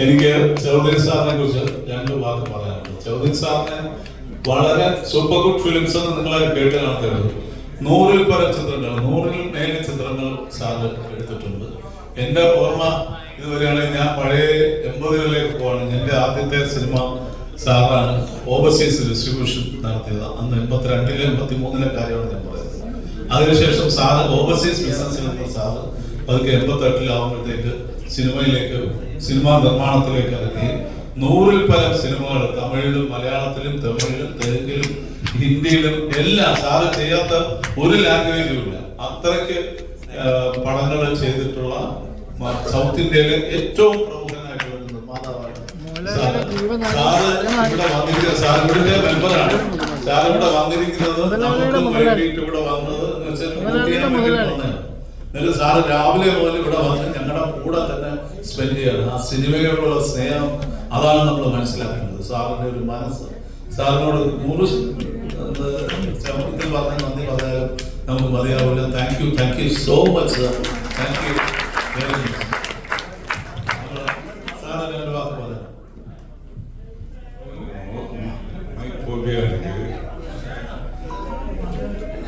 എനിക്ക് ചൗധരി സാറിനെ കുറിച്ച് രണ്ട് വാക്ക് പറയാനുള്ളത് ചൗധരി സാറിനെ വളരെ സൂപ്പർ ഗുഡ് ഫിലിംസ് എന്ന് നിങ്ങളെ കേട്ട് കാണുന്നത് നൂറിൽ പല ചിത്രങ്ങൾ നൂറിൽ മേലെ ചിത്രങ്ങൾ സാറ് എടുത്തിട്ടുണ്ട്. എന്റെ ഓർമ്മ ഇതുവരെയാണെങ്കിൽ ഞാൻ പഴയ എൺപതുകളിലേക്ക് പോവാണ്. എന്റെ ആദ്യത്തെ സിനിമ സാറാണ് ഓവർസീസ് ഡിസ്ട്രിബ്യൂഷൻ നടത്തിയത്. അന്ന് എൺപത്തിരണ്ടിലെ എൺപത്തി മൂന്നിലെ കാര്യമാണ് ഞാൻ പറയുന്നത്. അതിനുശേഷം സാറ് ഓവർസീസ് ബിസിനസ് സാറ് അതൊക്കെ എൺപത്തെട്ടിലാവുമ്പോഴത്തേക്ക് സിനിമയിലേക്ക് സിനിമാ നിർമ്മാണത്തിലേക്ക് ഇറങ്ങി നൂറിൽ പരം സിനിമകൾ തമിഴിലും മലയാളത്തിലും തമിഴിലും തെലുങ്കിലും ഹിന്ദിയിലും എല്ലാം സാറ് ചെയ്യാത്ത ഒരു ലാംഗ്വേജും ഇല്ല. അത്രയ്ക്ക് പടങ്ങൾ ചെയ്തിട്ടുള്ള സൗത്ത് ഇന്ത്യയിലെ ഏറ്റവും പ്രമുഖനായിട്ടുള്ള നിർമ്മാതാവാണ് സാറ്. സാറ് ഇവിടെ വന്നിരിക്കുന്നത് സാർ ഇവിടുത്തെ മെമ്പറാണ്. സാർ ഇവിടെ വന്നിരിക്കുന്നത് നമുക്ക് വേണ്ടിയിട്ട് ഇവിടെ വന്നത് എന്ന് വെച്ചാൽ എന്നിട്ട് സാറ് രാവിലെ മുതൽ ഇവിടെ വന്ന് ഞങ്ങളുടെ കൂടെ തന്നെ സ്പെൻഡ് ചെയ്യണം. ആ സിനിമയോടുള്ള സ്നേഹം അതാണ് നമ്മൾ മനസ്സിലാക്കേണ്ടത്. സാറിന്റെ ഒരു മനസ്സ്. സാറിനോട് നൂറ് ചമത്തിൽ പറഞ്ഞ നന്ദി പറഞ്ഞാലും നമുക്ക് മതിയാവില്ല. Thank you thank you so much sir thank you very much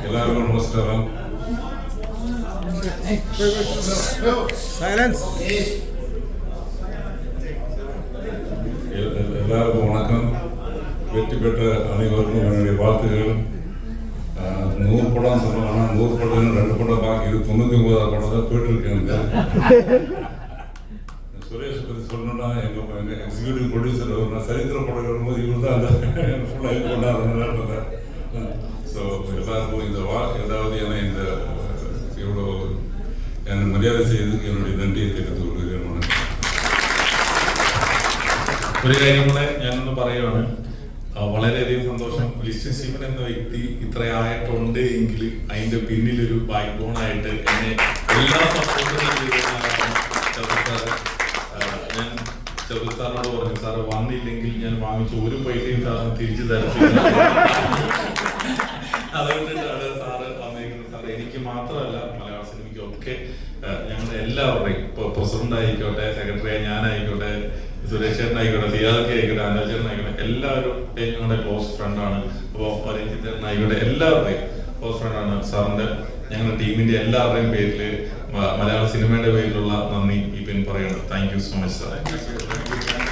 എല്ലാവർക്കും രണ്ട് எல்லாருக்கும் வணக்கம். வெற்றி பெற்ற அனைவருக்கும் என்னுடைய வாழ்த்துகள் நூறு படம் சொல்லுவேன் நூறு படம் ரெண்டு படம் பாக்கி இது தொண்ணூற்றி ஒன்பதாவது படம் தான் போயிட்டு சுரேஷ் பற்றி சொல்லணும்னா எங்கள் எங்கள் எக்ஸிக்யூட்டிவ் ப்ரொடியூசர் நான் சரித்திர படம் வரும்போது இவர் தான் அந்த ஃபுல்லாக கொண்டாடுறதுனால ஸோ எல்லாருக்கும் இந்த வா ஏதாவது ஏன்னா இந்த இவ்வளோ என் மரியாதை செய்ததுக்கு என்னுடைய நன்றியை தெரிவித்துக் கொள்கிறேன் வணக்கம் ഒരു കാര്യം കൂടെ ഞാനൊന്ന് പറയുവാണ് ആ, വളരെയധികം സന്തോഷം ലിസ്റ്റൻ സ്റ്റീഫൻ എന്ന വ്യക്തി ഇത്രയായിട്ടുണ്ട് എങ്കിൽ അതിന്റെ പിന്നിൽ ഒരു ബാക്ക് ബോൺ ആയിട്ട് എന്നെ എല്ലാ സപ്പോർട്ടും ഞാൻ ചെറുത് സാറിനോട് പറഞ്ഞു സാറ് വന്നില്ലെങ്കിൽ ഞാൻ വാങ്ങിച്ച ഒരു പൈസയും സാറിന് തിരിച്ചു തരത്തില്ല അതുകൊണ്ടിട്ടാണ് മാത്രമല്ല മലയാള സിനിമയ്ക്കൊക്കെ ഞങ്ങളുടെ എല്ലാവരുടെയും ഇപ്പോൾ പ്രസിഡന്റ് ആയിക്കോട്ടെ സെക്രട്ടറി ഞാനായിക്കോട്ടെ സുരേഷ് ചേട്ടൻ ആയിക്കോട്ടെ സിയാദൊക്കെ ആയിക്കോട്ടെ ആയിക്കോട്ടെ എല്ലാവരും ഞങ്ങളുടെ ക്ലോസ് ഫ്രണ്ടാണ് അപ്പോൾ രഞ്ജിത്ത് ചേട്ടൻ ആയിക്കോട്ടെ എല്ലാവരുടെയും ക്ലോസ് ഫ്രണ്ടാണ് സാറിന്റെ ഞങ്ങളുടെ ടീമിന്റെ എല്ലാവരുടെയും പേരിൽ മലയാള സിനിമയുടെ പേരിലുള്ള നന്ദി ഈ പറയുന്നത് thank you so much sir